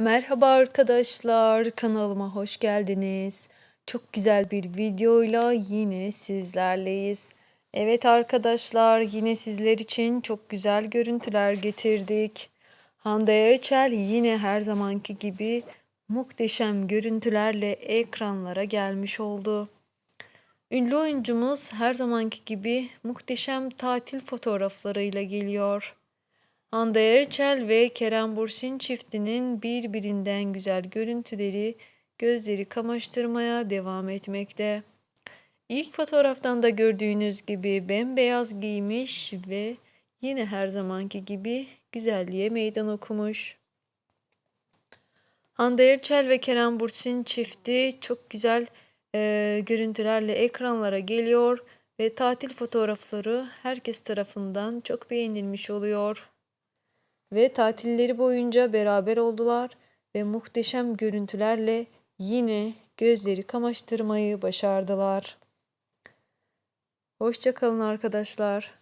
Merhaba arkadaşlar, kanalıma hoş geldiniz. Çok güzel bir videoyla yine sizlerleyiz. Evet arkadaşlar, yine sizler için çok güzel görüntüler getirdik. Hande Erçel yine her zamanki gibi muhteşem görüntülerle ekranlara gelmiş oldu. Ünlü oyuncumuz her zamanki gibi muhteşem tatil fotoğraflarıyla geliyor. Hande Erçel ve Kerem Bürsin çiftinin birbirinden güzel görüntüleri gözleri kamaştırmaya devam etmekte. İlk fotoğraftan da gördüğünüz gibi bembeyaz giymiş ve yine her zamanki gibi güzelliğe meydan okumuş. Hande Erçel ve Kerem Bürsin çifti çok güzel e, görüntülerle ekranlara geliyor ve tatil fotoğrafları herkes tarafından çok beğenilmiş oluyor. Ve tatilleri boyunca beraber oldular ve muhteşem görüntülerle yine gözleri kamaştırmayı başardılar. Hoşçakalın arkadaşlar.